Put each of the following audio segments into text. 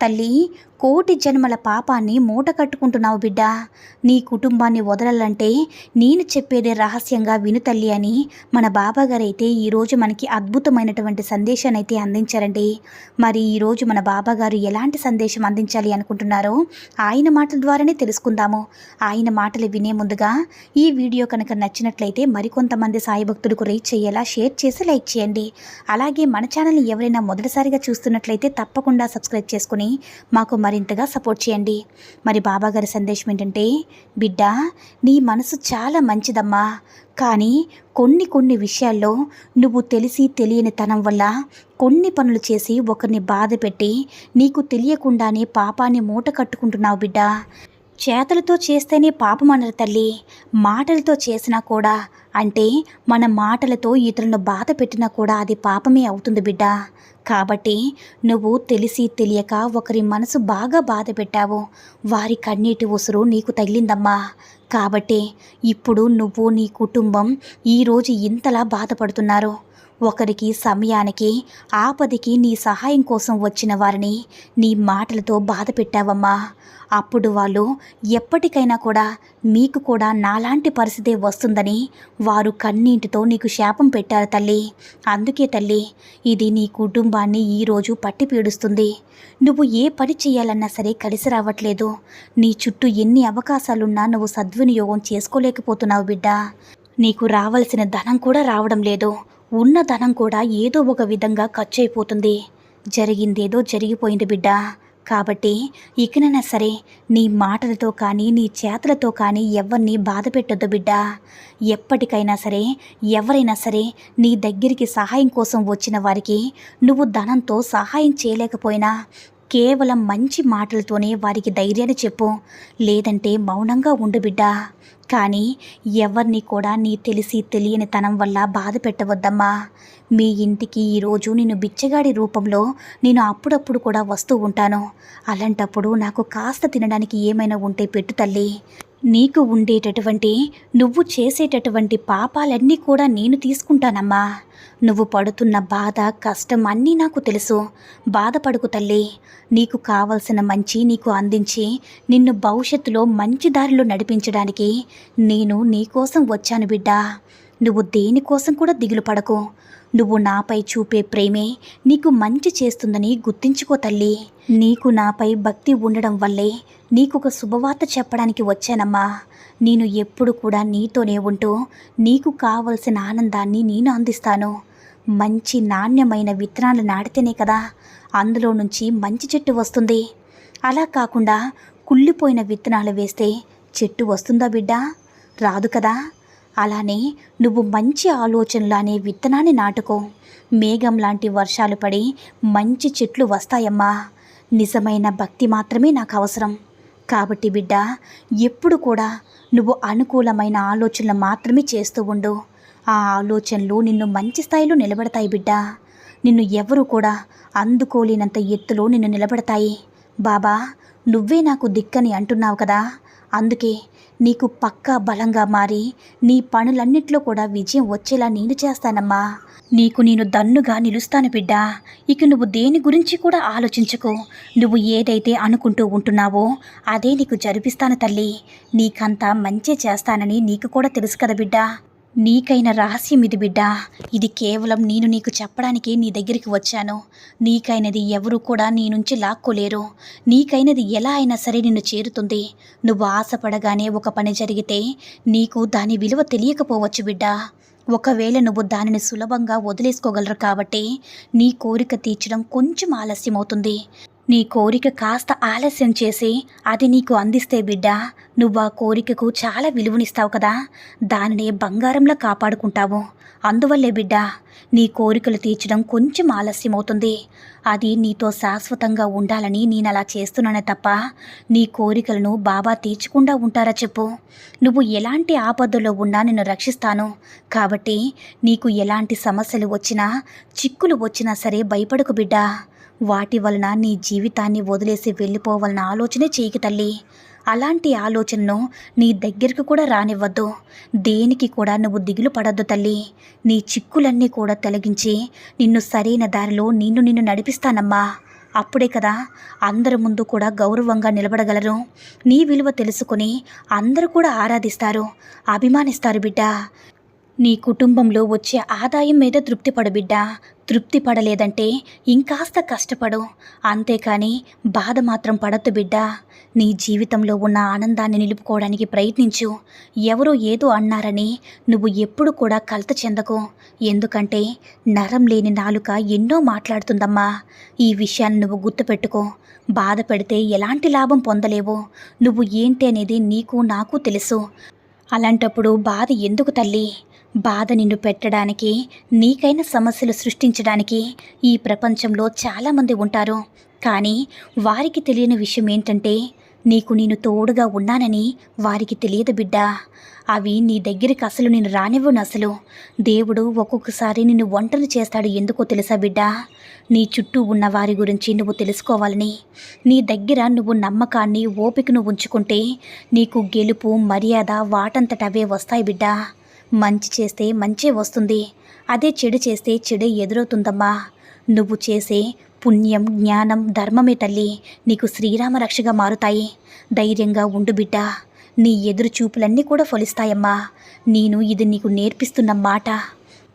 తల్లి కోటి జన్మల పాపాన్ని మూట కట్టుకుంటున్నావు బిడ్డ. నీ కుటుంబాన్ని వదలాలంటే నేను చెప్పేదే రహస్యంగా విను తల్లి అని మన బాబాగారైతే ఈరోజు మనకి అద్భుతమైనటువంటి సందేశాన్ని అయితే అందించారండి. మరి ఈరోజు మన బాబాగారు ఎలాంటి సందేశం అందించాలి అనుకుంటున్నారో ఆయన మాటల ద్వారానే తెలుసుకుందాము. ఆయన మాటలు వినే ముందుగా ఈ వీడియో కనుక నచ్చినట్లయితే మరికొంతమంది సాయి భక్తులకు రీచ్ అయ్యేలా షేర్ చేసి లైక్ చేయండి. అలాగే మన ఛానల్ని ఎవరైనా మొదటిసారిగా చూస్తున్నట్లయితే తప్పకుండా సబ్స్క్రైబ్ చేసుకుని మాకు మరింతగా సపోర్ట్ చేయండి. మరి బాబాగారి సందేశం ఏంటంటే బిడ్డ నీ మనసు చాలా మంచిదమ్మా. కానీ కొన్ని కొన్ని విషయాల్లో నువ్వు తెలిసి తెలియని తనం వల్ల కొన్ని పనులు చేసి ఒకరిని బాధ పెట్టి నీకు తెలియకుండానే పాపాన్ని మూట కట్టుకుంటున్నావు బిడ్డ. చేతలతో చేస్తేనే పాపం అనరు తల్లి. మాటలతో చేసినా కూడా అంటే మన మాటలతో ఇతరులను బాధ పెట్టినా కూడా అది పాపమే అవుతుంది బిడ్డ. కాబట్టి నువ్వు తెలిసి తెలియక ఒకరి మనసు బాగా బాధ పెట్టావు. వారి కన్నీటి ఉసురు నీకు తగిలిందమ్మా. కాబట్టి ఇప్పుడు నువ్వు నీ కుటుంబం ఈరోజు ఇంతలా బాధపడుతున్నారు. ఒకరికి సమయానికి ఆపదికి నీ సహాయం కోసం వచ్చిన వారిని నీ మాటలతో బాధ పెట్టావమ్మా. అప్పుడు వాళ్ళు ఎప్పటికైనా కూడా మీకు కూడా నాలాంటి పరిస్థితి వస్తుందని వారు కన్నీటితో నీకు శాపం పెట్టారు తల్లి. అందుకే తల్లి ఇది నీ కుటుంబాన్ని ఈరోజు పట్టి పీడుస్తుంది. నువ్వు ఏ పని చేయాలన్నా సరే కలిసి రావట్లేదు. నీ చుట్టూ ఎన్ని అవకాశాలున్నా నువ్వు సద్వినియోగం చేసుకోలేకపోతున్నావు బిడ్డ. నీకు రావలసిన ధనం కూడా రావడం లేదు. ఉన్న ధనం కూడా ఏదో ఒక విధంగా ఖర్చు అయిపోతుంది జరిగిందేదో జరిగిపోయింది బిడ్డ. కాబట్టి ఇకనైనా సరే నీ మాటలతో కానీ నీ చేతలతో కానీ ఎవరిని బాధ పెట్టొద్దు బిడ్డ. ఎప్పటికైనా సరే ఎవరైనా సరే నీ దగ్గరికి సహాయం కోసం వచ్చిన వారికి నువ్వు ధనంతో సహాయం చేయలేకపోయినా కేవలం మంచి మాటలతోనే వారికి ధైర్యాన్ని చెప్పు. లేదంటే మౌనంగా ఉండు బిడ్డ. కానీ ఎవరిని కూడా నీ తెలిసి తెలియని తనం వల్ల బాధ పెట్టవద్దమ్మా. మీ ఇంటికి ఈరోజు నేను బిచ్చగాడి రూపంలో నేను అప్పుడప్పుడు కూడా వస్తూ ఉంటాను. అలాంటప్పుడు నాకు కాస్త తినడానికి ఏమైనా ఉంటే పెట్టు తల్లి. నీకు ఉండేటటువంటి నువ్వు చేసేటటువంటి పాపాలన్నీ కూడా నేను తీసుకుంటానమ్మా. నువ్వు పడుతున్న బాధ కష్టం అన్నీ నాకు తెలుసు. బాధపడుకు తల్లి. నీకు కావలసిన మంచి నీకు అందించి నిన్ను భవిష్యత్తులో మంచి దారిలో నడిపించడానికి నేను నీకోసం వచ్చాను బిడ్డా. నువ్వు దేనికోసం కూడా దిగులు పడకు. నువ్వు నాపై చూపే ప్రేమే నీకు మంచి చేస్తుందని గుర్తించుకో తల్లి. నీకు నాపై భక్తి ఉండడం వల్లే నీకు ఒక శుభవార్త చెప్పడానికి వచ్చానమ్మా. నేను ఎప్పుడు కూడా నీతోనే ఉంటూ నీకు కావలసిన ఆనందాన్ని నేను అందిస్తాను. మంచి నాణ్యమైన విత్తనాలు నాటితేనే కదా అందులో నుంచి మంచి చెట్టు వస్తుంది. అలా కాకుండా కుళ్ళిపోయిన విత్తనాలు వేస్తే చెట్టు వస్తుందా బిడ్డ? రాదు కదా. అలానే నువ్వు మంచి ఆలోచనలు అనే విత్తనాన్ని నాటుకో. మేఘం లాంటి వర్షాలు పడి మంచి చెట్లు వస్తాయమ్మా. నిజమైన భక్తి మాత్రమే నాకు అవసరం. కాబట్టి బిడ్డ ఎప్పుడు కూడా నువ్వు అనుకూలమైన ఆలోచనలు మాత్రమే చేస్తూ ఉండు. ఆ ఆలోచనలు నిన్ను మంచి స్థాయిలో నిలబడతాయి బిడ్డ. నిన్ను ఎవరు కూడా అందుకోలేనంత ఎత్తులో నిన్ను నిలబడతాయి. బాబా నువ్వే నాకు దిక్కని అంటున్నావు కదా. అందుకే నీకు పక్కా బలంగా మారి నీ పనులన్నిట్లో కూడా విజయం వచ్చేలా నేను చేస్తానమ్మా. నీకు నేను దన్నుగా నిలుస్తాను బిడ్డా. ఇక నువ్వు దేని గురించి కూడా ఆలోచించకు. నువ్వు ఏదైతే అనుకుంటూ ఉంటున్నావో అదే నీకు జరిపిస్తాను తల్లి. నీకంతా మంచి చేస్తానని నీకు కూడా తెలుసు కదా బిడ్డా. నీకైన రహస్యం ఇది బిడ్డ. ఇది కేవలం నేను నీకు చెప్పడానికి నీ దగ్గరికి వచ్చాను. నీకైనది ఎవరు కూడా నీ నుంచి లాక్కోలేరు. నీకైనది ఎలా అయినా సరే నిన్ను చేరుతుంది. నువ్వు ఆశపడగానే ఒక పని జరిగితే నీకు దాని విలువ తెలియకపోవచ్చు బిడ్డ. ఒకవేళ నువ్వు దానిని సులభంగా వదిలేసుకోగలరు కాబట్టి నీ కోరిక తీర్చడం కొంచెం ఆలస్యం అవుతుంది నీ కోరిక కాస్త ఆలస్యం చేసి అది నీకు అందిస్తే బిడ్డ నువ్వు ఆ కోరికకు చాలా విలువనిస్తావు కదా. దానినే బంగారంలా కాపాడుకుంటావు. అందువల్లే బిడ్డ నీ కోరికలు తీర్చడం కొంచెం ఆలస్యం అవుతుంది అది నీతో శాశ్వతంగా ఉండాలని నేను అలా చేస్తున్నానే తప్ప నీ కోరికలను బాబా తీర్చకుండా ఉంటారా చెప్పు. నువ్వు ఎలాంటి ఆపదలో ఉన్నా నిన్ను రక్షిస్తాను. కాబట్టి నీకు ఎలాంటి సమస్యలు వచ్చినా చిక్కులు వచ్చినా సరే భయపడకు బిడ్డా. వాటి వలన నీ జీవితాన్ని వదిలేసి వెళ్ళిపోవాలన్న ఆలోచనే చేయకి తల్లి. అలాంటి ఆలోచనను నీ దగ్గరకు కూడా రానివ్వద్దు. దేనికి కూడా నువ్వు దిగులు పడద్దు తల్లి. నీ చిక్కులన్నీ కూడా తొలగించి నిన్ను సరైన దారిలో నిన్ను నిన్ను నడిపిస్తానమ్మా. అప్పుడే కదా అందరి ముందు కూడా గౌరవంగా నిలబడగలరు. నీ విలువ తెలుసుకుని అందరూ కూడా ఆరాధిస్తారు. అభిమానిస్తారు బిడ్డ. నీ కుటుంబంలో వచ్చే ఆదాయం మీద తృప్తిపడు బిడ్డా. తృప్తి పడలేదంటే ఇంకాస్త కష్టపడు. అంతేకాని బాధ మాత్రం పడద్దు బిడ్డా. నీ జీవితంలో ఉన్న ఆనందాన్ని నిలుపుకోవడానికి ప్రయత్నించు. ఎవరో ఏదో అన్నారని నువ్వు ఎప్పుడు కూడా కలత చెందకు. ఎందుకంటే నరం లేని నాలుక ఎన్నో మాట్లాడుతుందమ్మా. ఈ విషయాన్ని నువ్వు గుర్తుపెట్టుకో. బాధ పెడితే ఎలాంటి లాభం పొందలేవు. నువ్వు ఏంటి అనేది నీకు నాకు తెలుసు. అలాంటప్పుడు బాధ ఎందుకు తల్లి? బాధ నిన్ను పెట్టడానికి నీకైన సమస్యలు సృష్టించడానికి ఈ ప్రపంచంలో చాలామంది ఉంటారు. కానీ వారికి తెలియని విషయం ఏంటంటే నీకు నేను తోడుగా ఉన్నానని వారికి తెలియదు బిడ్డ. అవి నీ దగ్గరికి అసలు నేను రానివ్వను అసలు. దేవుడు ఒక్కొక్కసారి నిన్ను ఒంటరి చేస్తాడు ఎందుకో తెలుసా బిడ్డ? నీ చుట్టూ ఉన్న వారి గురించి నువ్వు తెలుసుకోవాలని. నీ దగ్గర నువ్వు నమ్మకాన్ని ఓపికను ఉంచుకుంటే నీకు గెలుపు మర్యాద వాటంతటవే వస్తాయి బిడ్డ. మంచి చేస్తే మంచే వస్తుంది. అదే చెడు చేస్తే చెడే ఎదురవుతుందమ్మా. నువ్వు చేసే పుణ్యం జ్ఞానం ధర్మమే తల్లి. నీకు శ్రీరామ రక్షగా మారుతాయి. ధైర్యంగా ఉండు బిడ్డ. నీ ఎదురు చూపులన్నీ కూడా ఫలిస్తాయమ్మా. నేను ఇది నీకు నేర్పిస్తున్న మాట.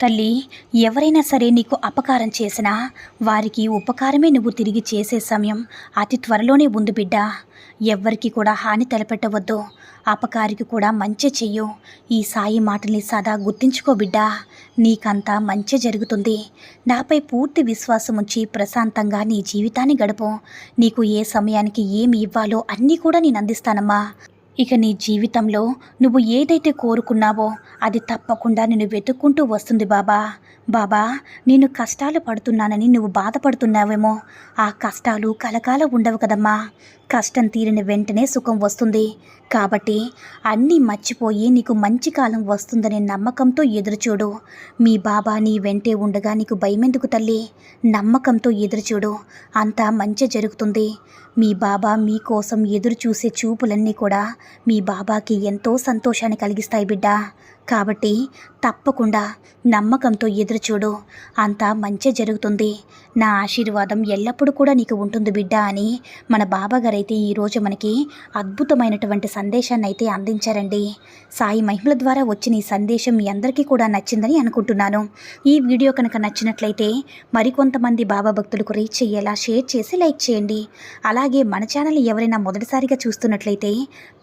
తల్లి ఎవరైనా సరే నీకు అపకారం చేసినా వారికి ఉపకారమే నువ్వు తిరిగి చేసే సమయం. అతి త్వరలోనే ఉంది బిడ్డ. ఎవ్వరికి కూడా హాని తలపెట్టవద్దు. అపకారికి కూడా మంచి చెయ్యు. ఈ సాయి మాటల్ని సదా గుర్తించుకో బిడ్డా. నీకంతా మంచి జరుగుతుంది. నాపై పూర్తి విశ్వాసం ఉంచి ప్రశాంతంగా నీ జీవితాన్ని గడుపు. నీకు ఏ సమయానికి ఏమి ఇవ్వాలో అన్నీ కూడా నేను అందిస్తానమ్మా. ఇక నీ జీవితంలో నువ్వు ఏదైతే కోరుకున్నావో అది తప్పకుండా నేను వెతుక్కుంటూ వస్తుంది బాబా. బాబా నేను కష్టాలు పడుతున్నానని నువ్వు బాధపడుతున్నావేమో. ఆ కష్టాలు కలకాల ఉండవు కదమ్మా. కష్టం తీరిన వెంటనే సుఖం వస్తుంది. కాబట్టి అన్నీ మర్చిపోయి నీకు మంచి కాలం వస్తుందనే నమ్మకంతో ఎదురుచూడు. మీ బాబా నీ వెంటే ఉండగా నీకు భయమెందుకు తల్లి? నమ్మకంతో ఎదురుచూడు. అంతా మంచి జరుగుతుంది. మీ బాబా మీకోసం ఎదురు చూసే చూపులన్నీ కూడా మీ బాబాకి ఎంతో సంతోషాన్ని కలిగిస్తాయి బిడ్డ. కాబట్టి తప్పకుండా నమ్మకంతో ఎదురుచూడు. అంతా మంచి జరుగుతుంది. నా ఆశీర్వాదం ఎల్లప్పుడూ కూడా నీకు ఉంటుంది బిడ్డ అని మన బాబాగారైతే ఈరోజు మనకి అద్భుతమైనటువంటి సందేశాన్ని అయితే అందించారండి. సాయి మహిమల ద్వారా వచ్చిన ఈ సందేశం మీ అందరికీ కూడా నచ్చిందని అనుకుంటున్నాను. ఈ వీడియో కనుక నచ్చినట్లయితే మరికొంతమంది బాబా భక్తులకు రీచ్ అయ్యేలా షేర్ చేసి లైక్ చేయండి. అలాగే మన ఛానల్ ఎవరైనా మొదటిసారిగా చూస్తున్నట్లయితే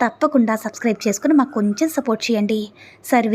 తప్పకుండా సబ్స్క్రైబ్ చేసుకుని మాకు కొంచెం సపోర్ట్ చేయండి. సర్వే